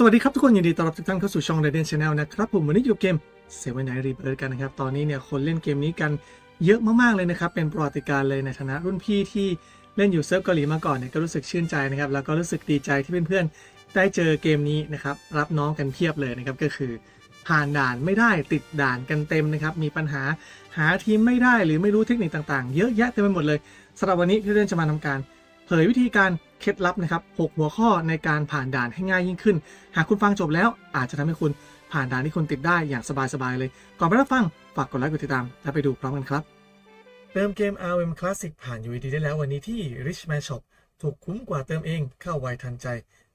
สวัสดีครับทุกคนยินดีต้อนรับทุกท่านเข้าสู่ช่อง Radiant Channel นะครับผมวันนี้อยู่เกม Seven Night Rebirth กันนะครับ ตอนนี้เนี่ยคนเล่นเกมนี้กันเยอะมากๆเลยนะครับ เป็นประวัติการเลยในฐานะรุ่นพี่ที่เล่นอยู่เซิร์ฟเกาหลีมาก่อนเนี่ยก็รู้สึกชื่นใจนะครับ แล้วก็รู้สึกดีใจที่เพื่อนๆได้เจอเกมนี้นะครับ รับน้องกันเพียบเลยนะครับ ก็คือผ่านด่านไม่ได้ติดด่านกันเต็มนะครับ มีปัญหาหาทีมไม่ได้หรือไม่รู้เทคนิคต่างๆ เยอะแยะเต็มไปหมดเลยสำหรับวันนี้พี่เรนจะมาทำการ เผยวิธีการเคล็ดลับนะครับ 6 หัวข้อในการผ่านด่านให้ง่ายยิ่งขึ้น หากคุณฟังจบแล้วอาจจะทำให้คุณผ่านด่านที่คุณติดได้อย่างสบายๆเลย ก่อนไปรับฟัง ฝากกดไลค์กดติดตาม และไปดูพร้อมกันครับ เติมเกม RM Classic ผ่าน UED ได้แล้ววันนี้ที่ Richman Shop ถูกคุ้มกว่าเติมเองเข้าไวทันใจ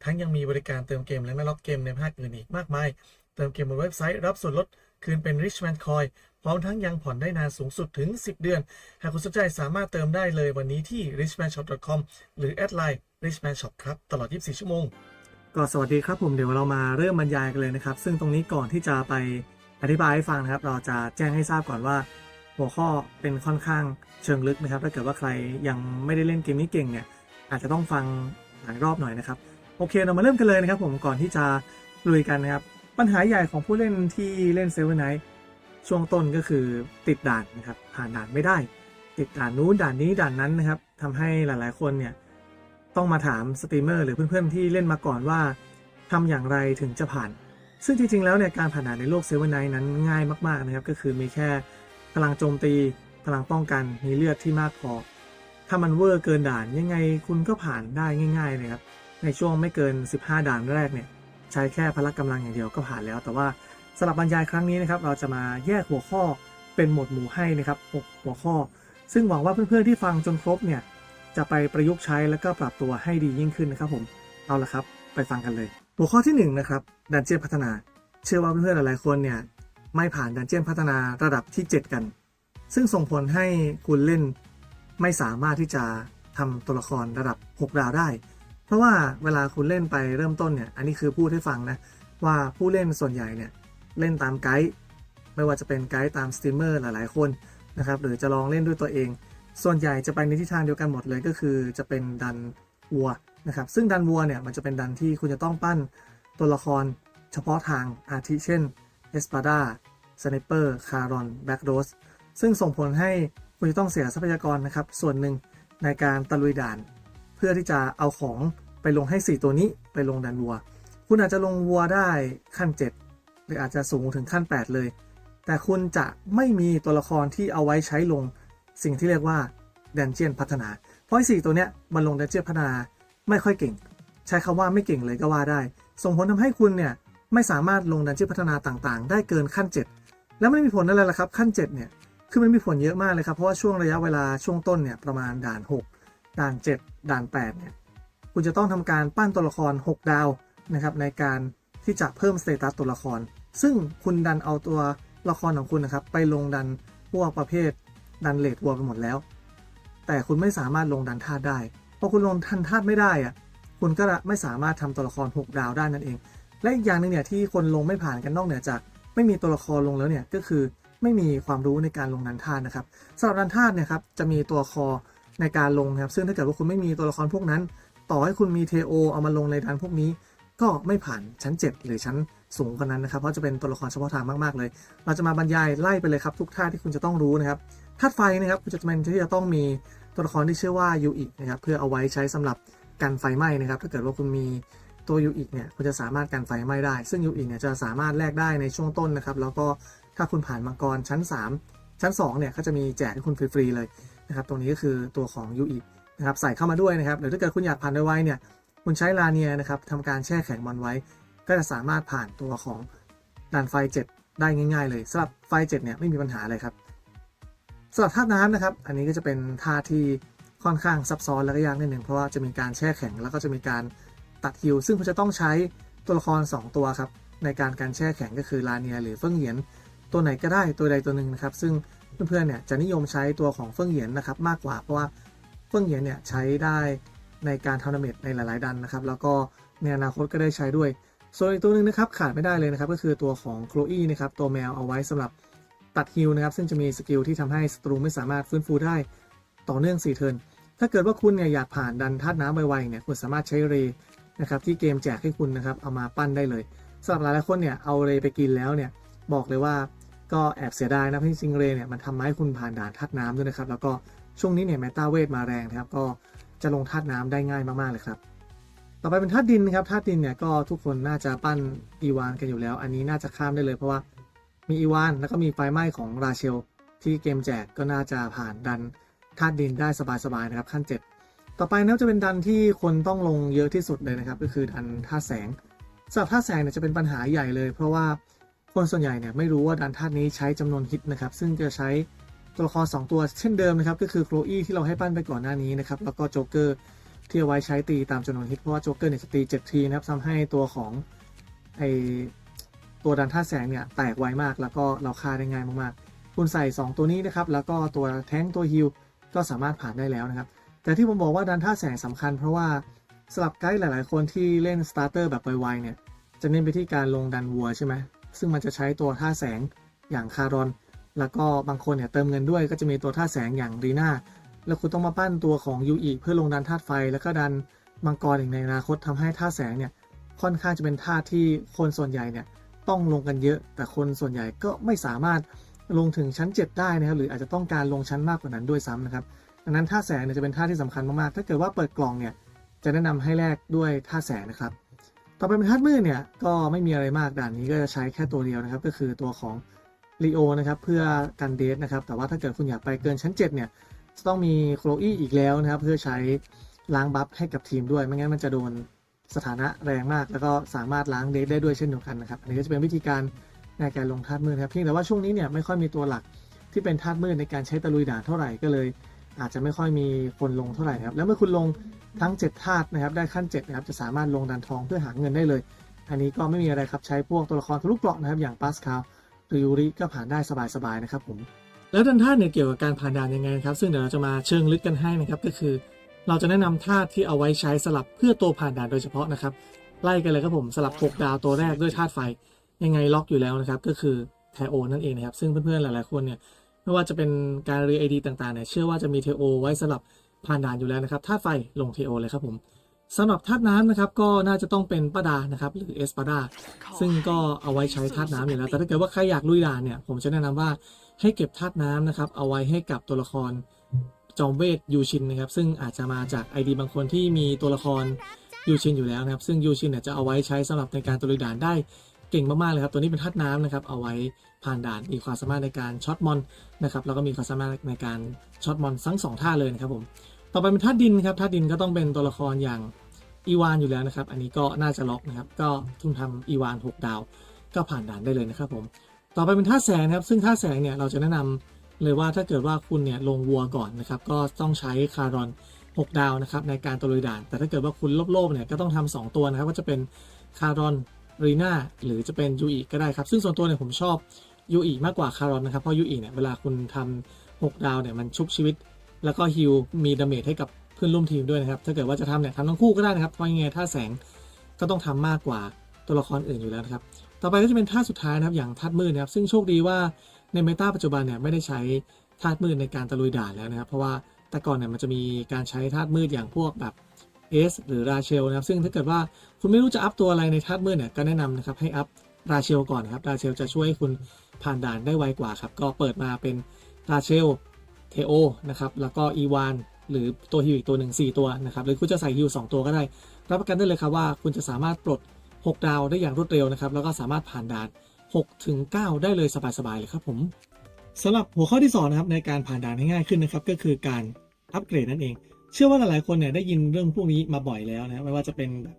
ทั้งยังมีบริการเติมเกมและไม่ล็อกเกมในภาคอื่นอีกมากมาย เติมเกมบนเว็บไซต์รับส่วนลด คืนเป็น Richman Coin พร้อมทั้งยังผ่อนได้นานสูงสุดถึง 10 เดือน หากคุณสนใจสามารถเติมได้เลยวันนี้ที่ richmanshop.com หรือแอดไลน์ richman shop ครับ ตลอด 24 ชั่วโมง ก็สวัสดีครับผมเดี๋ยวเรามาเริ่มบรรยายกันเลยนะครับ ซึ่งตรงนี้ก่อนที่จะไปอธิบายให้ฟังนะครับ เราจะแจ้งให้ทราบก่อนว่า หัวข้อเป็นค่อนข้างเชิงลึกนะครับถ้าเกิดว่าใครยังไม่ได้เล่นเกมนี้เก่งเนี่ยอาจจะต้องฟังหลายรอบหน่อยนะครับโอเคเรามาเริ่มกันเลยนะครับ ผมก่อนที่จะลุยกันนะครับ ปัญหาใหญ่ของผู้เล่นที่เล่นเซเว่นไนท์ช่วงต้นก็คือติดด่านนะครับผ่านด่านไม่ได้ ติดด่านนู้นด่านนี้ด่านนั้นนะครับทำให้หลายๆคนเนี่ยต้องมาถามสตรีมเมอร์หรือเพื่อนๆที่เล่นมาก่อนว่าทำอย่างไรถึงจะผ่าน ซึ่งจริงๆแล้วเนี่ยการผ่านด่านในโลกเซเว่นไนท์นั้นง่ายมากๆนะครับก็คือมีแค่พลังโจมตีพลังป้องกันมีเลือดที่มากพอ ถ้ามันเวอร์เกินด่านยังไงคุณก็ผ่านได้ง่าย ๆ เลยครับในช่วงไม่เกิน 15 ด่านแรกเนี่ย ใช้แค่พละกำลังอย่างเดียวก็ผ่านแล้ว แต่ว่าสำหรับบรรยายครั้งนี้นะครับ เราจะมาแยกหัวข้อเป็นหมวดหมู่ให้นะครับ6หัวข้อ ซึ่งหวังว่าเพื่อนๆที่ฟังจนครบเนี่ยจะไปประยุกต์ใช้แล้วก็ปรับตัวให้ดียิ่งขึ้นนะครับผมเอาละครับไปฟังกันเลย หัวข้อที่1นะครับดันเจียนพัฒนา เชื่อว่าเพื่อนๆหลายๆคนเนี่ยไม่ผ่านดันเจียนพัฒนาระดับที่ 7 กัน ซึ่งส่งผลให้คุณเล่น ไม่สามารถที่จะทำตัวละครระดับ 6 ดาวได้ เพราะว่าเวลาคุณเล่นไปเริ่มต้นเนี่ย อันนี้คือพูดให้ฟังนะ ว่าผู้เล่นส่วนใหญ่เนี่ย เล่นตามไกด์ไม่ว่าจะเป็นไกด์ตามสตรีมเมอร์หลายๆคนนะครับหรือจะลองเล่นด้วยตัวเอง ส่วนใหญ่จะไปในทิศทางเดียวกันหมดเลยก็คือจะเป็นดันวัวนะครับซึ่งดันวัวเนี่ยมันจะเป็นดันที่คุณจะต้องปั้นตัวละครเฉพาะทางอาทิเช่นเอสปาดาสไนเปอร์คารอนแบ็กโรสซึ่งส่งผลให้คุณจะต้องเสียทรัพยากรนะครับส่วนหนึ่งในการตะลุยด่าน พื่อที่จะเอาของไปลงให้ 4 ตัวนี้ไปลงดันวัว คุณอาจจะลงวัวได้ขั้น 7 หรืออาจจะสูงถึงขั้น 8 เลย แต่คุณจะไม่มีตัวละครที่เอาไว้ใช้ลงสิ่งที่เรียกว่าดันเจียนพัฒนา เพราะสี่ตัวเนี้ยมันลงดันเจียนพัฒนาไม่ค่อยเก่ง ใช้คำว่าไม่เก่งเลยก็ว่าได้ ส่งผลทำให้คุณเนี่ยไม่สามารถลงดันเจียนพัฒนาต่างๆ ได้เกินขั้น 7 แล้วไม่มีผลอะไรล่ะครับขั้น 7 เนี่ยคือมันมีผลเยอะมากเลยครับเพราะว่าช่วงระยะเวลาช่วงต้นเนี่ยประมาณด่าน 6 ด่าน 7 ด่าน8เนี่ยคุณจะต้องทำการปั้นตัวละคร 6 ดาวนะครับในการที่จะเพิ่มสเตตัสตัวละคร ซึ่งคุณดันเอาตัวละครของคุณนะครับไปลงดันพวกประเภทดันเลดวัวไปหมดแล้ว แต่คุณไม่สามารถลงดันธาตุได้พอคุณลงดันธาตุไม่ได้อะคุณก็ไม่สามารถทำตัวละคร 6 ดาวได้นั่นเอง และอีกอย่างหนึ่งเนี่ยที่คนลงไม่ผ่านกันนอกเหนือจาก ไม่มีตัวละครลงแล้วเนี่ยก็คือไม่มีความรู้ในการลงดันธาตุนะครับสำหรับดันธาตุเนี่ยครับจะมีตัวคอ ในการลงครับ ซึ่งถ้าเกิดว่าคุณไม่มีตัวละครพวกนั้น ต่อให้คุณมีเทโอเอามาลงในดันพวกนี้ ก็ไม่ผ่านชั้น 7 หรือชั้นสูงกว่านั้นนะครับ เพราะจะเป็นตัวละครเฉพาะทางมากๆเลย เราจะมาบรรยายไล่ไปเลยครับ ทุกท่าที่คุณจะต้องรู้นะครับธาตุไฟนะครับคุณจะเป็นที่จะต้องมีตัวละครที่ชื่อว่ายูอินะครับเพื่อเอาไว้ใช้สำหรับกันไฟไหม้นะครับ ถ้าเกิดว่าคุณมีตัวยูอิเนี่ยคุณจะสามารถกันไฟไหม้ได้ ซึ่งยูอิเนี่ยจะสามารถแลกได้ในช่วงต้นนะครับ แล้วก็ถ้าคุณผ่านมังกรชั้น 3 ชั้น2เนี่ยก็จะมีแจกให้คุณฟรีๆเลย นะครับตรงนี้ก็คือตัวของยูอินะครับใส่เข้ามาด้วยนะครับหรือถ้าเกิดคุณอยากผ่านไวๆเนี่ยคุณใช้ลาเนียนะครับทำการแช่แข็งมันไว้ ก็จะสามารถผ่านตัวของด่านไฟ 7 ได้ง่าย ๆ เลยสำหรับไฟ 7 เนี่ยไม่มีปัญหาเลยครับสำหรับธาตุน้ำนะครับ อันนี้ก็จะเป็นธาตุที่ค่อนข้างซับซ้อนและก็ยากนิดหนึ่งเพราะว่าจะมีการแช่แข็งแล้วก็จะมีการตัดฮิวซึ่งคุณจะต้องใช้ตัวละคร 2 ตัวครับในการการแช่แข็งก็คือลาเนียหรือเฟิ่งเหยียนตัวไหนก็ได้ตัวใดตัวหนึ่งนะครับ ซึ่ง เพื่อนๆเนี่ยจะนิยมใช้ตัวของเฟิ่องเหยียนนะครับมากกว่าเพราะว่าเฟิ่องเหยียนเนี่ยใช้ได้ในการทำดาเมจในหลาย ๆ ดันนะครับ แล้วก็ในอนาคตก็ได้ใช้ด้วย ส่วนอีกตัวหนึ่งนะครับขาดไม่ได้เลยนะครับก็คือตัวของโคลอี้นะครับตัวแมวเอาไว้สำหรับตัดฮิลนะครับซึ่งจะมีสกิลที่ทำให้ศัตรูไม่สามารถฟื้นฟูได้ต่อเนื่อง4เทิร์นถ้าเกิดว่าคุณเนี่ยอยากผ่านดันธาตุน้ำไวๆเนี่ยคุณสามารถใช้เรนะครับที่เกมแจกให้คุณนะครับเอามาปั้นได้เลยสำหรับหลายๆคนเนี่ยเอาเรไปกินแล้วเนี่ยบอกเลยว่า ก็แอบเสียดายนะเพราะจริงเรเนี่ยมันทำให้คุณผ่านด่านธาตุน้ำด้วยนะครับ แล้วก็ช่วงนี้เนี่ยแมตาเวทมาแรงนะครับ ก็จะลงธาตุน้ำได้ง่ายมากๆเลยครับ ต่อไปเป็นธาตุดินนะครับธาตุดินเนี่ยก็ทุกคนน่าจะปั้นอีวานกันอยู่แล้ว อันนี้น่าจะข้ามได้เลยเพราะว่ามีอีวานแล้วก็มีไฟไหม้ของราเชลที่เกมแจกก็น่าจะผ่านดันธาตุดินได้สบายๆนะครับขั้น 7 ต่อไปนะจะเป็นดันที่คนต้องลงเยอะที่สุดเลยนะครับ ก็คือดันธาตุแสงสำหรับธาตุแสงเนี่ยจะเป็นปัญหาใหญ่เลย เพราะว่า คนส่วนใหญ่เนี่ยไม่รู้ว่าดันธาตุนี้ใช้จำนวนฮิตนะครับ ซึ่งจะใช้ตัวละคร2ตัวเช่นเดิมนะครับ ก็คือโคลอี้ที่เราให้ปั้นไปก่อนหน้านี้นะครับ แล้วก็โจ๊กเกอร์ที่เอาไว้ใช้ตีตามจำนวนฮิต เพราะว่าโจ๊กเกอร์เนี่ยจะตี7ทีนะครับทำให้ตัวของไอตัวดันท่าแสงเนี่ยแตกไวมาก แล้วก็เราฆ่าได้ง่ายมากๆ คุณใส่ 2 ตัวนี้นะครับ แล้วก็ตัวแท้งตัวฮิลก็สามารถผ่านได้แล้วนะครับ แต่ที่ผมบอกว่าดันท่าแสงสำคัญ เพราะว่าสำหรับไกด์หลาย ๆ คนที่เล่นสตาร์เตอร์แบบไวๆเนี่ยจะเน้นไปที่การลงดันวัวใช่ไหม ซึ่งมันจะใช้ตัวท่าแสงอย่างคารอน แล้วก็บางคนเนี่ยเติมเงินด้วยก็จะมีตัวท่าแสงอย่างรีน่าแล้วคุณต้องมาปั้นตัวของยูอีเพื่อลงดันธาตุไฟ แล้วก็ดันมังกรอีกในอนาคตทำให้ธาแสงเนี่ยค่อนข้างจะเป็นธาที่คนส่วนใหญ่เนี่ยต้องลงกันเยอะ แต่คนส่วนใหญ่ก็ไม่สามารถลงถึงชั้น 7 ได้นะครับหรืออาจจะต้องการลงชั้นมากกว่านั้นด้วยซ้ำนะครับดังนั้นธาแสงเนี่ยจะเป็นธาที่สำคัญมากๆถ้าเกิดว่าเปิดกล่องเนี่ยจะแนะนำให้แลกด้วยธาแสงนะครับ ต่อไปเป็นธาตุมืดเนี่ยก็ไม่มีอะไรมากด่านนี้ก็จะใช้แค่ตัวเดียวนะครับ ก็คือตัวของลีโอนะครับเพื่อกันเดทนะครับ แต่ว่าถ้าเกิดคุณอยากไปเกินชั้น 7 เนี่ยจะต้องมีโคลอี้อีกแล้วนะครับ เพื่อใช้ล้างบัฟให้กับทีมด้วย ไม่งั้นมันจะโดนสถานะแรงมาก แล้วก็สามารถล้างเดทได้ด้วยเช่นเดียวกันนะครับอันนี้ก็จะเป็นวิธีการในการลงธาตุมืดครับเพียงแต่ว่าช่วงนี้เนี่ยไม่ค่อยมีตัวหลักที่เป็นธาตุมืดในการใช้ตะลุยด่านเท่าไหร่ก็เลย อาจจะไม่ค่อยมีคนลงเท่าไหร่นะครับ แล้วเมื่อคุณลงทั้ง 7 ธาตุนะครับ ได้ขั้น7นะครับ จะสามารถลงดันทองเพื่อหาเงินได้เลย อันนี้ก็ไม่มีอะไรครับ ใช้พวกตัวละครทะลุเกราะนะครับ อย่างปาสคาลหรือยูริก็ผ่านได้สบายๆนะครับผม แล้วดันธาตุเนี่ยเกี่ยวกับการผ่านด่านยังไงนะครับ ซึ่งเดี๋ยวเราจะมาเชิงลึกกันให้นะครับ ก็คือ เราจะแนะนำธาตุที่เอาไว้ใช้สลับเพื่อตัวผ่านด่านโดยเฉพาะนะครับ ไล่กันเลยครับผม สลับ6ดาวตัวแรกด้วยธาตุไฟ ยังไงล็อกอยู่แล้วนะครับ ก็คือเทโอนั่นเองนะครับ ซึ่งเพื่อนๆหลายๆคนเนี่ย ไม่ว่าจะเป็นการเรีไอดีต่างๆเนี่ยเชื่อว่าจะมีเทโอไว้สลับผ่านด่านอยู่แล้วนะครับธาตุไฟลงเทโอเลยครับผมสำหรับธาตุน้ำนะครับก็น่าจะต้องเป็นป้าดานะครับหรือเอสปาดาซึ่งก็เอาไว้ใช้ธาตุน้ำอยู่แล้ว แต่ถ้าเกิดว่าใครอยากลุยด่านเนี่ยผมจะแนะนำว่าให้เก็บธาตุน้ำนะครับเอาไว้ให้กับตัวละครจอมเวทยูชินนะครับซึ่งอาจจะมาจาก ID บางคนที่มีตัวละครยูชินอยู่แล้วนะครับซึ่งยูชินเนี่ยจะเอาไว้ใช้สำหรับในการตะลุยด่านได้เก่งมากๆเลยครับตัวนี้เป็นธาตุน้ำนะครับเอาไว้ ผ่านด่านมีความสามารถในการช็อตมอนนะครับแล้วก็มีความสามารถในการช็อตมอนทั้งสองท่าเลยนะครับผมต่อไปเป็นธาดินครับธาดินก็ต้องเป็นตัวละครอย่างอีวานอยู่แล้วนะครับ อันนี้ก็น่าจะล็อกนะครับ ก็ทุ่มทำอีวาน 6 ดาว ก็ผ่านด่านได้เลยนะครับผมต่อไปเป็นท่าแสงนครับซึ่งท่าแสงเนี่ยเราจะแนะนำเลยว่าถ้าเกิดว่าคุณเนี่ยลงวัวก่อนนะครับก็ต้องใช้คารอน 6 ดาวนะครับในการตะลุยด่าน แต่ถ้าเกิดว่าคุณโลภๆเนี่ยก็ต้องทำสองตัวนะครับก็จะเป็นคารอนรีนาหรือจะเป็นยูอีก็ได้ครับ ซึ่งส่วนตัวเนี่ยผมชอบ ยูอีมากกว่าคารอนนะครับ เพราะยูอีเนี่ยเวลาคุณทำ6ดาวเนี่ยมันชุบชีวิต แล้วก็ฮิลมีดาเมจให้กับเพื่อนร่วมทีมด้วยนะครับ ถ้าเกิดว่าจะทำเนี่ยทำทั้งคู่ก็ได้นะครับเพราะยังไงท่าแสงก็ต้องทำมากกว่าตัวละครอื่นอยู่แล้วนะครับ ต่อไปก็จะเป็นท่าสุดท้ายนะครับอย่างธามืดนะครับ ซึ่งโชคดีว่าในเมตาปัจจุบันเนี่ยไม่ได้ใช้ธาตุมืดในการตะลุยด่านแล้วนะครับ เพราะว่าแต่ก่อนเนี่ยมันจะมีการใช้ธาตุมืดอย่างพวกแบบเอสหรือราเชลนะครับ ซึ่งถ้าเกิดว่าคุณไม่รู้จะอัพตัวอะไรในธาตุมืดเนี่ยก็แนะนำนะครับให้อัพราเชลก่อนนครับราเชลจะช่วยให้คุณ ผ่านด่านได้ไวกว่าครับ ก็เปิดมาเป็นราเชลเทโอนะครับแล้วก็อีวานหรือตัวฮิวอีกตัวหนึ่ง4ตัวนะครับหรือคุณจะใส่ฮิว2ตัวก็ได้ รับประกันได้เลยครับว่าคุณจะสามารถปลด 6 ดาวได้อย่างรวดเร็วนะครับแล้วก็สามารถผ่านด่าน6ถึง9ได้เลยสบายๆเลยครับผมสำหรับหัวข้อที่2นะครับในการผ่านด่านให้ง่ายขึ้นนะครับก็คือการอัปเกรดนั่นเอง เชื่อว่าหลายๆคนเนี่ยได้ยินเรื่องพวกนี้มาบ่อยแล้วนะไม่ว่าจะเป็นแบบ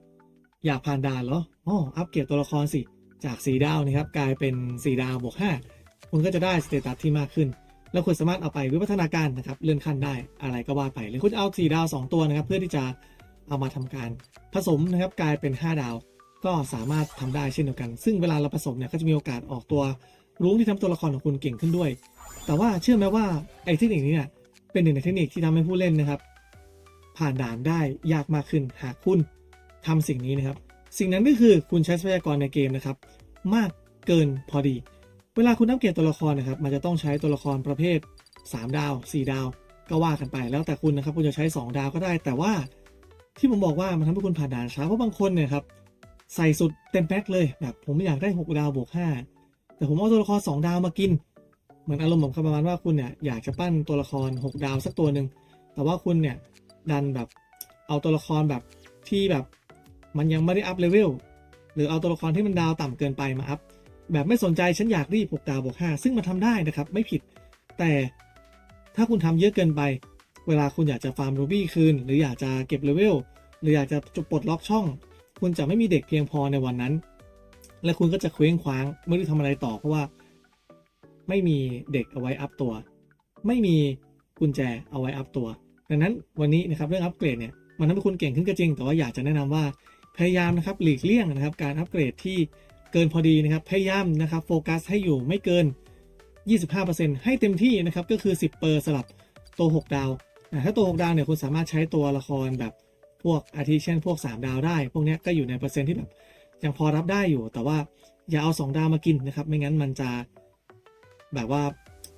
อยากผ่านด่านเหรออ๋ออัปเกรดตัวละครสิ จาก 4 ดาวนะครับกลายเป็น 4 ดาวบวก 5 คุณก็จะได้สเตตัสที่มากขึ้น แล้วคุณสามารถเอาไปวิวัฒนาการนะครับเลื่อนขั้นได้อะไรก็ว่าไปหรือคุณเอา 4 ดาว 2 ตัวนะครับเพื่อที่จะเอามาทำการผสมนะครับกลายเป็น 5 ดาว ก็สามารถทำได้เช่นเดียวกัน ซึ่งเวลาเราผสมเนี่ยก็จะมีโอกาสออกตัวรุ้งที่ทำตัวละครของคุณเก่งขึ้นด้วย แต่ว่าเชื่อไหมว่าไอ้เทคนิคนี้เนี่ยเป็นหนึ่งในเทคนิคที่ทำให้ผู้เล่นนะครับ ผ่านด่านได้ยากมากขึ้นหากคุณทำสิ่งนี้นะครับ สิ่งนั้นก็คือคุณใช้ทรัพยากรในเกมนะครับ มากเกินพอดี เวลาคุณอัปเกรดตัวละครนะครับ มันจะต้องใช้ตัวละครประเภท 3 ดาว 4 ดาว ก็ว่ากันไปแล้วแต่คุณนะครับ คุณจะใช้ 2 ดาวก็ได้ แต่ว่าที่ผมบอกว่ามันทำให้คุณผ่านด่านช้าเพราะบางคนเนี่ยครับใส่สุดเต็มแพ็คเลยแบบผมอยากได้ 6 ดาวบวก 5 แต่ผมเอาตัวละคร 2 ดาวมากิน เหมือนอารมณ์ผมประมาณว่าคุณเนี่ยอยากจะปั้นตัวละคร 6 ดาวสักตัวหนึ่งแต่ว่าคุณเนี่ยดันแบบเอาตัวละครแบบที่แบบ มันยังไม่ได้อัพเลเวลหรือเอาตัวละครที่มันดาวต่ำเกินไปมาอัพแบบไม่สนใจฉันอยากรีบ6ดาวบวก5ซึ่งมันทำได้นะครับไม่ผิด แต่ถ้าคุณทำเยอะเกินไป เวลาคุณอยากจะฟาร์มรูบี้คืน หรืออยากจะเก็บเลเวลหรืออยากจะจุดปลดล็อกช่อง คุณจะไม่มีเด็กเพียงพอในวันนั้น และคุณก็จะเคว้งคว้างไม่รู้ทำอะไรต่อเพราะว่า ไม่มีเด็กเอาไว้อัพตัว ไม่มีกุญแจเอาไว้อัพตัว ดังนั้นวันนี้นะครับเรื่องอัปเกรดเนี่ยมันทำให้คุณเก่งขึ้นก็จริง แต่ว่าอยากจะแนะนำว่า พยายามนะครับหลีกเลี่ยงนะครับการอัปเกรดที่เกินพอดีนะครับ พยายามนะครับโฟกัสให้อยู่ไม่เกิน 25%ให้เต็มที่นะครับก็คือ 10เปอร์สลับตัว 6 ดาวถ้าตัว 6 ดาวเนี่ยคุณสามารถใช้ตัวละครแบบพวกอาทิเช่นพวก 3 ดาวได้ พวกนี้ก็อยู่ในเปอร์เซ็นต์ที่แบบยังพอรับได้อยู่ แต่ว่าอย่าเอา 2 ดาวมากินนะครับ ไม่งั้นมันจะแบบว่า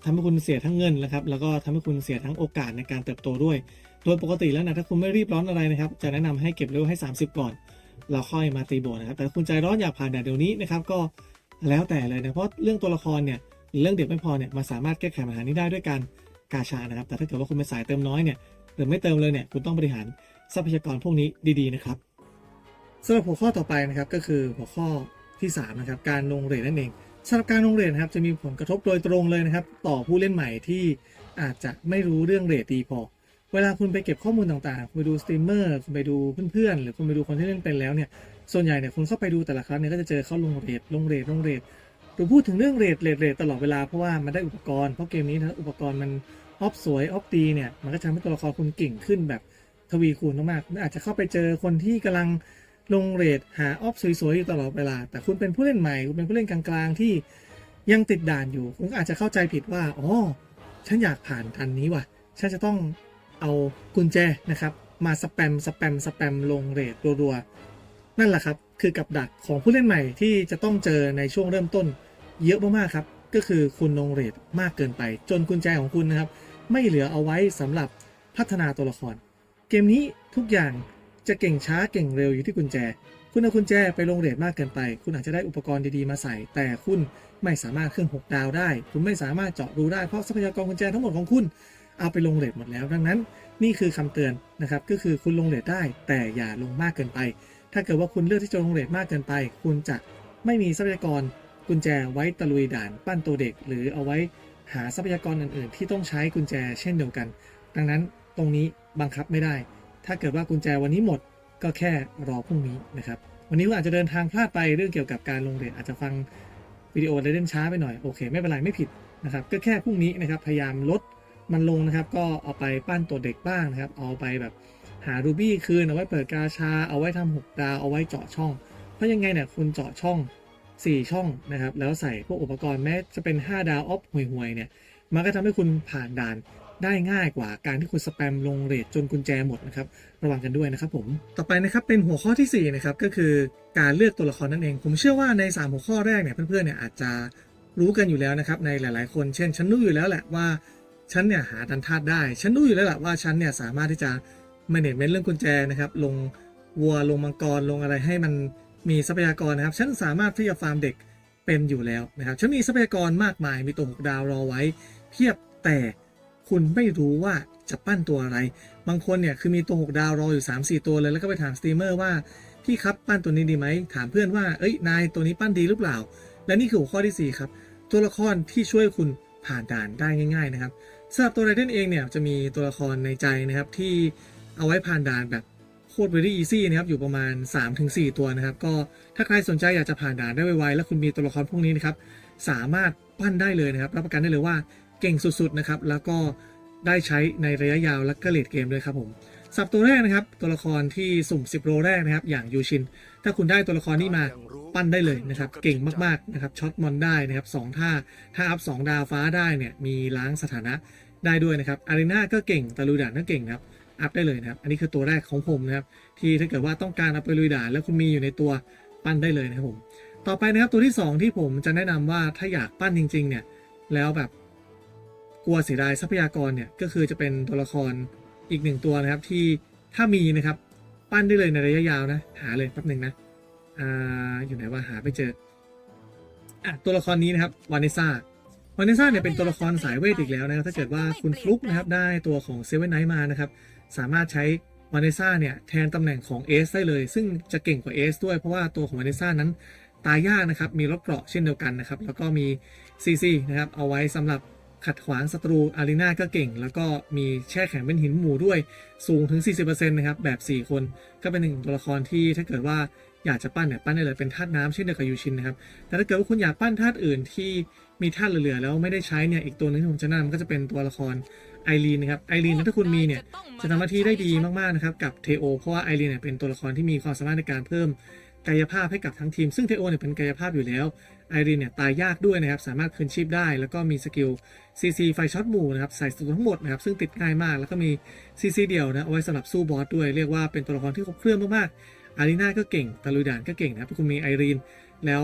ทำให้คุณเสียทั้งเงินนะครับ แล้วก็ทำให้คุณเสียทั้งโอกาสในการเติบโตด้วย โดยปกติแล้วนะถ้าคุณไม่รีบร้อนอะไรนะครับ จะแนะนำให้เก็บเลเวลให้ 30 ก่อน เราค่อยมาตีบสนะครับ แต่คุณใจร้อนอยากผ่านด่านเดี๋ยวนี้นะครับก็แล้วแต่เลยนะเพราะเรื่องตัวละครเนี่ยหรือเรื่องเด็กไม่พอเนี่ยมันสามารถแก้ไขปัญหานี้ได้ด้วยการกาชานะครับ แต่ถ้าเกิดว่าคุณเป็นสายเติมน้อยเนี่ยหรือไม่เติมเลยเนี่ยคุณต้องบริหารทรัพยากรพวกนี้ดีๆนะครับสำหรับหัวข้อต่อไปนะครับก็คือหัวข้อที่3นะครับการลงเรทนั่นเองสำหรับการลงเรทนะครับจะมีผลกระทบโดยตรงเลยนะครับ ต่อผู้เล่นใหม่ที่อาจจะไม่รู้เรื่องเรทดีพอ เวลาคุณไปเก็บข้อมูลต่างๆ คุณไปดูสตรีมเมอร์ คุณไปดูเพื่อนๆ หรือคุณไปดูคนที่เล่นเป็นแล้วเนี่ย ส่วนใหญ่เนี่ยคุณเข้าไปดูแต่ละครั้งเนี่ยก็จะเจอเขาลงเรทลงเรทลงเรทหรือพูดถึงเรื่องเรทเรทเรทตลอดเวลาเพราะว่ามันได้อุปกรณ์ เพราะเกมนี้นะอุปกรณ์มันออฟสวยออฟดีเนี่ย มันก็จะทำให้ตัวละครคุณเก่งขึ้นแบบทวีคูณมากๆคุณอาจจะเข้าไปเจอคนที่กำลังลงเรทหาออฟสวยๆอยู่ตลอดเวลา แต่คุณเป็นผู้เล่นใหม่ คุณเป็นผู้เล่นกลางๆที่ยังติดด่านอยู่ คุณอาจจะเข้าใจผิดว่า อ๋อ ฉันอยากผ่านอันนี้ว่ะ ฉันจะต้อง เอากุญแจนะครับ มาสแปมสแปมสแปมลงเรทรัวๆนั่นแหละครับ คือกับดักของผู้เล่นใหม่ที่จะต้องเจอในช่วงเริ่มต้น เยอะมากๆครับ ก็คือคุณลงเรทมากเกินไป จนกุญแจของคุณนะครับ ไม่เหลือเอาไว้สำหรับพัฒนาตัวละคร เกมนี้ทุกอย่างจะเก่งช้าเก่งเร็วอยู่ที่กุญแจ คุณเอากุญแจไปลงเรทมากเกินไป คุณอาจจะได้อุปกรณ์ดีๆมาใส่ แต่คุณไม่สามารถเครื่อง6ดาวได้ คุณไม่สามารถเจาะรูได้เพราะทรัพยากรกุญแจทั้งหมดของคุณ เอาไปลงเรทหมดแล้ว ดังนั้นนี่คือคำเตือนนะครับ ก็คือคุณลงเรทได้ แต่อย่าลงมากเกินไป ถ้าเกิดว่าคุณเลือกที่จะลงเรทมากเกินไป คุณจะไม่มีทรัพยากรกุญแจไว้ตะลุยด่านปั้นตัวเด็ก หรือเอาไว้หาทรัพยากรอื่นๆ ที่ต้องใช้กุญแจเช่นเดียวกัน ดังนั้นตรงนี้บังคับไม่ได้ ถ้าเกิดว่ากุญแจวันนี้หมดก็แค่รอพรุ่งนี้นะครับ วันนี้คุณอาจจะเดินทางพลาดไปเรื่องเกี่ยวกับการลงเรทอาจจะฟังวิดีโอได้เล่นช้าไปหน่อย โอเค ไม่เป็นไรไม่ผิดนะครับ ก็แค่พรุ่งนี้นะครับ พยายามลด มันลงนะครับก็เอาไปปั้นตัวเด็กบ้างนะครับ เอาไปแบบหารูบี้คืนเอาไว้เปิดกาชา เอาไว้ทำหกดาวเอาไว้เจาะช่อง เพราะยังไงเนี่ยคุณเจาะช่อง 4 ช่องนะครับ แล้วใส่พวกอุปกรณ์แม้จะเป็น 5 ดาวออฟห่วยๆเนี่ยมันก็ทำให้คุณผ่านด่านได้ง่ายกว่าการที่คุณสแปมลงเรทจนกุญแจหมดนะครับระวังกันด้วยนะครับผมต่อไปนะครับเป็นหัวข้อที่4นะครับก็คือการเลือกตัวละครนั่นเอง ผมเชื่อว่าใน 3 หัวข้อแรกเนี่ยเพื่อนๆเนี่ยอาจจะรู้กันอยู่แล้วนะครับในหลาย ๆ คน เช่นฉันรู้อยู่แล้วแหละว่า ฉันเนี่ยหาดันธาตุได้ ฉันรู้อยู่แล้วแหละว่าฉันเนี่ยสามารถที่จะ management เรื่องกุญแจนะครับ ลงวัวลงมังกรลงอะไรให้มันมีทรัพยากรนะครับ ฉันสามารถที่จะฟาร์มเด็กเป็นอยู่แล้วนะครับ ฉันมีทรัพยากรมากมายมีตัวหกดาวรอไว้ เพียบแต่คุณไม่รู้ว่าจะปั้นตัวอะไร บางคนเนี่ยคือมีตัวหกดาวรออยู่ 3 4 ตัวเลย แล้วก็ไปถามสตรีมเมอร์ว่าพี่ครับปั้นตัวนี้ดีไหม ถามเพื่อนว่าเอ้ยนายตัวนี้ปั้นดีหรือเปล่า และนี่คือหัวข้อที่ 4 ครับ ตัวละครที่ช่วยคุณผ่านด่านได้ง่าย ๆ นะครับ สำหรับตัวไรเดนเองเนี่ยจะมีตัวละครในใจนะครับที่เอาไว้ผ่านด่านแบบโคตร very easy นะครับอยู่ประมาณ 3-4 ตัวนะครับ ก็ถ้าใครสนใจอยากจะผ่านด่านได้ไวๆ แล้วคุณมีตัวละครพวกนี้นะครับสามารถปั้นได้เลยนะครับ รับประกันได้เลยว่าเก่งสุดๆนะครับแล้วก็ได้ใช้ในระยะยาวและก็เลดเกมด้วยครับผมสับตัวแรกนะครับ ตัวละครที่สุ่ม 10 โรแรกนะครับ อย่างยูชิน ถ้าคุณได้ตัวละครนี้มาปั้นได้เลยนะครับ เก่งมากๆนะครับช็อตมอนได้นะครับสองท่าถ้าอัพสองดาวฟ้าได้เนี่ยมีล้างสถานะได้ด้วยนะครับอารีนาก็เก่งตะลุยด่านก็เก่งนะครับอัพได้เลยนะครับ อันนี้คือตัวแรกของผมนะครับ ที่ถ้าเกิดว่าต้องการเอาไปลุยด่าน แล้วคุณมีอยู่ในตัวปั้นได้เลยนะครับผม ต่อไปนะครับตัวที่ 2 ที่ผมจะแนะนำว่าถ้าอยากปั้นจริง ๆ เนี่ย แล้วแบบกลัวเสียดายทรัพยากรเนี่ย ก็คือจะเป็นตัวละครอีกหนึ่งตัวนะครับที่ถ้ามีนะครับ ปั้นได้เลยในระยะยาวนะ หาเลยแป๊บหนึ่งนะอ่าอยู่ไหนว่าหาไม่เจออะตัวละครนี้นะครับวานิซ่าวานิซ่าเนี่ยเป็นตัวละครสายเวทอีกแล้วนะครับถ้าเกิดว่าคุณฟลุกนะครับได้ตัวของเซเว่นไนท์มานะครับสามารถใช้วานิซ่าเนี่ยแทนตำแหน่งของเอสได้เลย ซึ่งจะเก่งกว่าเอสด้วยเพราะว่าตัวของวานิซ่านั้นตายยากนะครับมีรถเกราะเช่นเดียวกันนะครับแล้วก็มีซีซีนะครับเอาไว้สำหรับ ขัดขวางศัตรูอารีนาก็เก่ง แล้วก็มีแช่แข็งเป็นหินหมู่ด้วยสูงถึง 40%นะครับแบบ 4 คนก็เป็นหนึ่งตัวละครที่ถ้าเกิดว่าอยากจะปั้นเนี่ยปั้นได้เลยเป็นธาตุน้ำเช่นเดียวกับยูชินนะครับแต่ถ้าเกิดว่าคุณอยากปั้นธาตุอื่นที่มีธาตุเหลือๆแล้วไม่ได้ใช้เนี่ยอีกตัวหนึ่งที่ผมจะแนะนำก็จะเป็นตัวละครไอรีนนะครับไอรีนถ้าคุณมีเนี่ยจะทำหน้าที่ได้ดีมากๆนะครับกับเทโอเพราะว่าไอรีนเนี่ยเป็นตัวละครที่มีความสามารถในการเพิ่มกายภาพให้กับทั้งทีม ซึ่งเทโอเนี่ยเป็นกายภาพอยู่แล้ว ไอรีนเนี่ยตายยากด้วยนะครับ สามารถคืนชีพได้ แล้วก็มีสกิล CC ไฟช็อตหมู่นะครับ ใส่สุดทั้งหมดนะครับ ซึ่งติดง่ายมาก แล้วก็มี CC เดียวนะเอาไว้สำหรับสู้บอสด้วย เรียกว่าเป็นตัวละครที่ครบเครื่องมากๆอารีนาก็เก่งตะลุยด่านก็เก่งนะครับคุณมีไอรีน แล้ว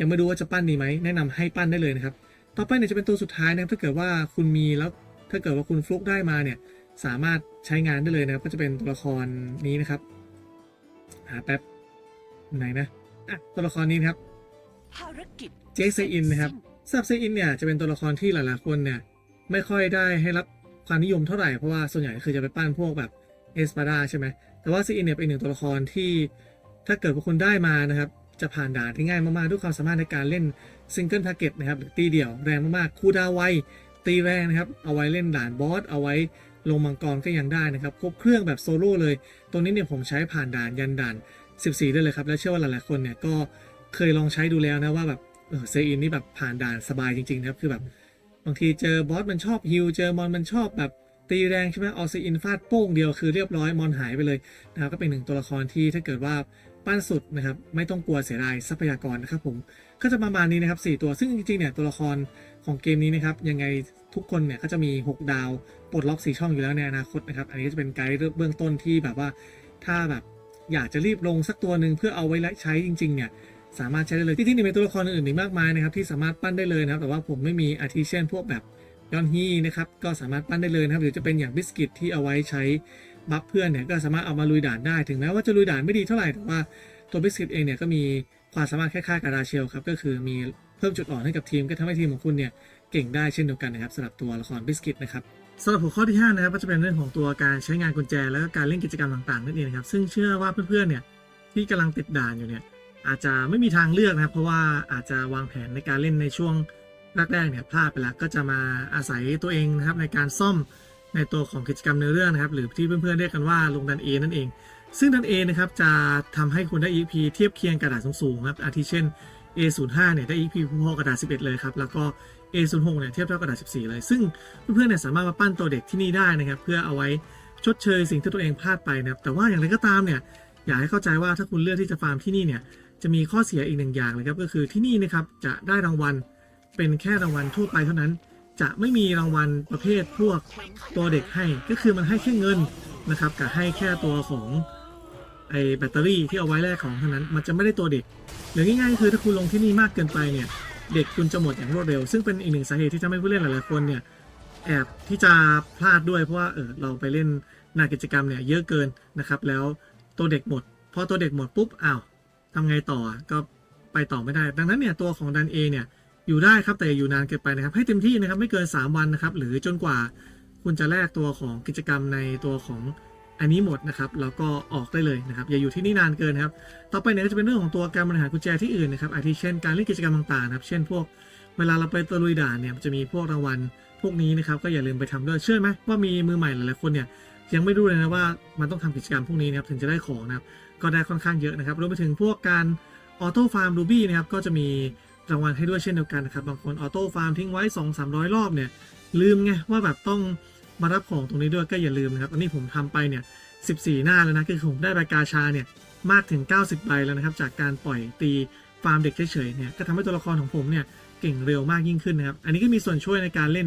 ยังไม่รู้ว่าจะปั้นดีไหมแนะนำให้ปั้นได้เลยนะครับ ต่อไปเนี่ยจะเป็นตัวสุดท้ายนะครับ ถ้าเกิดว่าคุณมีแล้วถ้าเกิดว่าคุณฟลุกได้มาเนี่ย สามารถใช้งานได้เลยนะครับ ก็จะเป็นตัวละครนี้นะครับ หาแป๊บไหนนะอะตัวละครนี้นะครับ เจคเซอินนะครับสำหรับเซอินเนี่ยจะเป็นตัวละครที่หลายๆคนเนี่ยไม่ค่อยได้ให้รับความนิยมเท่าไหร่ เพราะว่าส่วนใหญ่คือจะไปปั้นพวกแบบเอสปาดาใช่ไหมแต่ว่าเซอินเนี่ยเป็นหนึ่งตัวละครที่ถ้าเกิดว่าคุณได้มานะครับจะผ่านด่านที่ง่ายมาก ๆ ด้วยความสามารถในการเล่นซิงเกิลแพ็กเกจนะครับหรือตีเดี่ยวแรงมาก ๆ คูดาวไวตีแรงนะครับ เอาไว้เล่นด่านบอส เอาไว้ลงมังกรก็ยังได้นะครับ ครบเครื่องแบบโซโล่เลย ตรงนี้เนี่ยผมใช้ผ่านด่านยันด่าน 14 ได้เลยครับ และเชื่อว่าหลาย ๆ คนเนี่ยก็ เคยลองใช้ดูแล้วนะว่าแบบเออเซอินนี่แบบผ่านด่านสบายจริงๆนะครับคือแบบบางทีเจอบอสมันชอบฮิลเจอมอนมันชอบแบบตีแรงใช่ไหมเอาเซอินฟาดโป้งเดียวคือเรียบร้อยมอนหายไปเลยนะครับก็เป็นหนึ่งตัวละครที่ถ้าเกิดว่าปั้นสุดนะครับไม่ต้องกลัวเสียดายทรัพยากรนะครับผมก็จะประมาณนี้นะครับ 4 ตัวซึ่งจริงๆเนี่ยตัวละครของเกมนี้นะครับยังไงทุกคนเนี่ยก็จะมี 6 ดาวปลดล็อก 4 ช่องอยู่แล้วในอนาคตนะครับอันนี้ก็จะเป็นไกด์เบื้องต้นที่แบบว่าถ้าแบบอยากจะรีบลงสักตัวหนึ่งเพื่อเอาไว้ใช้จริง ๆ เนี่ย สามารถใช้ได้เลยที่ที่นี่มีตัวละครอื่นๆอีกมากมายนะครับที่สามารถปั้นได้เลยนะครับแต่ว่าผมไม่มีอาทิเช่นพวกแบบยอนฮีนะครับก็สามารถปั้นได้เลยนะครับหรือจะเป็นอย่างบิสกิตที่เอาไว้ใช้บัฟเพื่อนเนี่ยก็สามารถเอามาลุยด่านได้ ถึงแม้ว่าจะลุยด่านไม่ดีเท่าไหร่แต่ว่าตัวบิสกิตเองเนี่ยก็มีความสามารถคล้ายๆกับราเชลครับก็คือมีเพิ่มจุดอ่อนให้กับทีม ก็ทำให้ทีมของคุณเนี่ยเก่งได้เช่นเดียวกันนะครับสำหรับตัวละครบิสกิตนะครับสำหรับหัวข้อที่ 5 นะครับก็จะเป็นเรื่องของตัวการใช้งานกุญแจ แล้วก็การเล่นกิจกรรมต่างๆนั่นเองครับซึ่งเชื่อว่าเพื่อนๆเนี่ยที่กำลังติดด่านอยู่เนี่ย อาจจะไม่มีทางเลือกนะครับ เพราะว่าอาจจะวางแผนในการเล่นในช่วงแรกๆเนี่ยพลาดไปแล้วก็จะมาอาศัยตัวเองนะครับในการซ่อมในตัวของกิจกรรมเนื้อเรื่องนะครับ หรือที่เพื่อนๆเรียกกันว่าลงดัน A นั่นเอง ซึ่งดัน A นะครับจะทำให้คุณได้ EP เทียบเคียงกระดาษสูงๆครับอาทิเช่น A05 เนี่ยได้ EP พอกระดาษ 11 เลยครับแล้วก็ A06 เนี่ยเทียบเท่ากระดาษ 14 เลย ซึ่งเพื่อนๆเนี่ยสามารถมาปั้นตัวเด็กที่นี่ได้นะครับ เพื่อเอาไว้ชดเชยสิ่งที่ตัวเองพลาดไปนะครับแต่ว่าอย่างไรก็ตามเนี่ยอยากให้เข้าใจว่าถ้าคุณเลือกที่จะฟาร์มที่นี่เนี่ย จะมีข้อเสียอีกหนึ่งอย่างเลยครับก็คือที่นี่นะครับจะได้รางวัลเป็นแค่รางวัลทั่วไปเท่านั้น จะไม่มีรางวัลประเภทพวกตัวเด็กให้ ก็คือมันให้แค่เงินนะครับกับให้แค่ตัวของไอแบตเตอรี่ที่เอาไว้แลกของเท่านั้นมันจะไม่ได้ตัวเด็กหรือง่ายๆคือถ้าคุณลงที่นี่มากเกินไปเนี่ยเด็กคุณจะหมดอย่างรวดเร็ว ซึ่งเป็นอีกหนึ่งสาเหตุที่ทำให้ผู้เล่นหลายๆคนเนี่ยแอบที่จะพลาดด้วยเพราะว่าเออเราไปเล่นหน้ากิจกรรมเนี่ยเยอะเกินนะครับแล้วตัวเด็กหมด พอตัวเด็กหมดปุ๊บอ้าว ทำไงต่อก็ไปต่อไม่ได้ ดังนั้นเนี่ยตัวของดันเอเนี่ยอยู่ได้ครับแต่อยู่นานเกินไปนะครับ ให้เต็มที่นะครับไม่เกิน 3 วันนะครับ หรือจนกว่าคุณจะแลกตัวของกิจกรรมในตัวของอันนี้หมดนะครับแล้วก็ออกได้เลยนะครับ อย่าอยู่ที่นี่นานเกินครับต่อไปเนี่ยก็จะเป็นเรื่องของตัวการบริหารกุญแจที่อื่นนะครับอาทิเช่นการเล่นกิจกรรมต่างๆนะครับเช่นพวกเวลาเราไปตะลุยด่านเนี่ยจะมีพวกรางวัลพวกนี้นะครับก็อย่าลืมไปทำด้วยเชื่อไหมว่ามีมือใหม่หลายๆคนเนี่ยยังไม่รู้เลยนะว่ามันต้องทำกิจกรรมพวกนี้นะครับถึงจะได้ของนะครับ ก็ได้ค่อนข้างเยอะนะครับรวมไปถึงพวกการออโต้ฟาร์มรูบี้นะครับก็จะมีรางวัลให้ด้วยเช่นเดียวกันนะครับบางคนออโต้ฟาร์มทิ้งไว้ 2 3 0 0 รอบเนี่ยลืมไงว่าแบบต้องมารับของตรงนี้ด้วยก็อย่าลืมนะครับอันนี้ผมทำไปเนี่ย 14 หน้าแล้วนะคือผมได้ใบกาชาเนี่ยมากถึง 90 ใบแล้วนะครับจากการปล่อยตีฟาร์มเด็กเฉยๆเนี่ยก็ทำให้ตัวละครของผมเนี่ยเก่งเร็วมากยิ่งขึ้นนะครับอันนี้ก็มีส่วนช่วยในการเล่น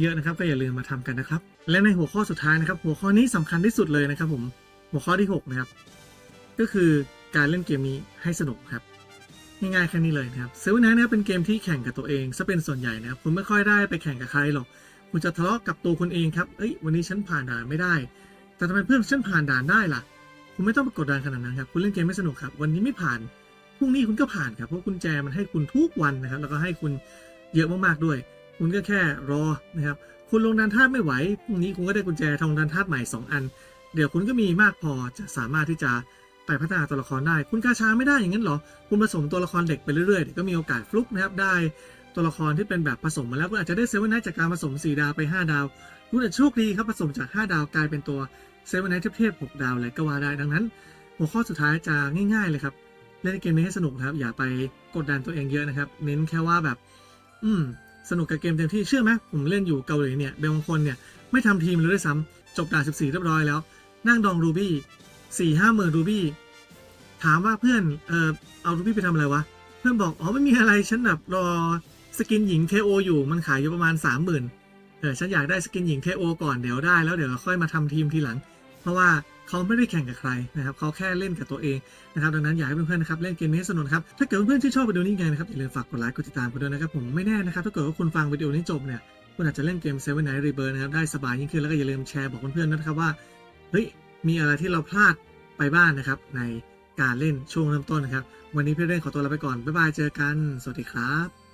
เยอะนะครับก็อย่าลืมมาทำกันนะครับและในหัวข้อสุดท้ายนะครับหัวข้อนี้สำคัญที่สุดเลยนะครับผมหัวข้อที่6นะครับ ก็คือการเล่นเกมนี้ให้สนุกครับง่ายๆแค่นี้เลยนะครับเซเว่นไนท์นะครับเป็นเกมที่แข่งกับตัวเองซะเป็นส่วนใหญ่นะครับคุณไม่ค่อยได้ไปแข่งกับใครหรอก คุณจะทะเลาะกับตัวคุณเองครับเอ้ยวันนี้ฉันผ่านด่านไม่ได้ แต่ทำไมเพื่อนฉันผ่านด่านได้ล่ะ คุณไม่ต้องไปกดดันขนาดนั้นครับคุณเล่นเกมไม่สนุกครับวันนี้ไม่ผ่านพรุ่งนี้คุณก็ผ่านครับเพราะกุญแจมันให้คุณทุกวันนะครับแล้วก็ให้คุณเยอะมากๆด้วย คุณก็แค่รอนะครับคุณลงดันธาตุไม่ไหวพรุ่งนี้คุณก็ได้กุญแจทองดันธาตุใหม่ 2 อัน เดี๋ยวคุณก็มีมากพอจะสามารถที่จะ ไปพัฒนาตัวละครได้ คุณกาชาไม่ได้อย่างนั้นเหรอ คุณผสมตัวละครเด็กไปเรื่อยๆเดี๋ยวก็มีโอกาสฟลุกนะครับได้ตัวละครที่เป็นแบบผสมมาแล้วคุณอาจจะได้เซเว่นไนท์จากการผสม 4 ดาวไป 5 ดาว คุณอาจจะโชคดีครับผสมจาก 5 ดาวกลายเป็นตัวเซเว่นไนท์เทพๆ6ดาวเลยก็ว่าได้ดังนั้น หัวข้อสุดท้ายจะง่ายๆเลยครับ เล่นเกมนี้ให้สนุกครับ อย่าไปกดดันตัวเองเยอะนะครับ เน้นแค่ว่าแบบ อืมสนุกกับเกมเต็มที่เชื่อไหมผมเล่นอยู่เกาหลีเนี่ยบางคนเนี่ยไม่ทำทีมเลยด้วยซ้ำจบด่าน14 เรียบร้อยแล้ว นั่งดองรูบี้ สี่ห้าหมื่นรูบี้ถามว่าเพื่อนเออเอารูบี้ไปทำอะไรวะ เพื่อนบอก อ๋อ ไม่มีอะไร ฉันแบบรอสกินหญิง KO ออยู่มันขายอยู่ประมาณ30,000เออฉันอยากได้สกินหญิง KO ก่อนเดี๋ยวได้แล้วเดี๋ยวค่อยมาทำทีมทีหลัง เพราะว่าเขาไม่ได้แข่งกับใครนะครับเขาแค่เล่นกับตัวเองนะครับดังนั้นอยากให้เพื่อนๆนะครับเล่นเกมนี้สนุกครับถ้าเกิดเพื่อนๆที่ชอบวิดีโอนี้ไงนะครับอย่าลืมฝากกดไลค์กดติดตามกันด้วยนะครับผมไม่แน่นะครับถ้าเกิดว่าคุณฟังวิดีโอนี้จบเนี่ยคุณอาจจะเล่นเกม Seven Night Rebirth นะครับได้สบายยิ่งขึ้นแล้วก็อย่าลืมแชร์บอกเพื่อนๆนะครับว่าเฮ้ยมีอะไรที่เราพลาด ไปบ้างนะครับ ในการเล่นช่วงเริ่มต้นนะครับ วันนี้พี่เล่นขอตัวลาไปก่อน บ๊ายบาย เจอกัน สวัสดีครับ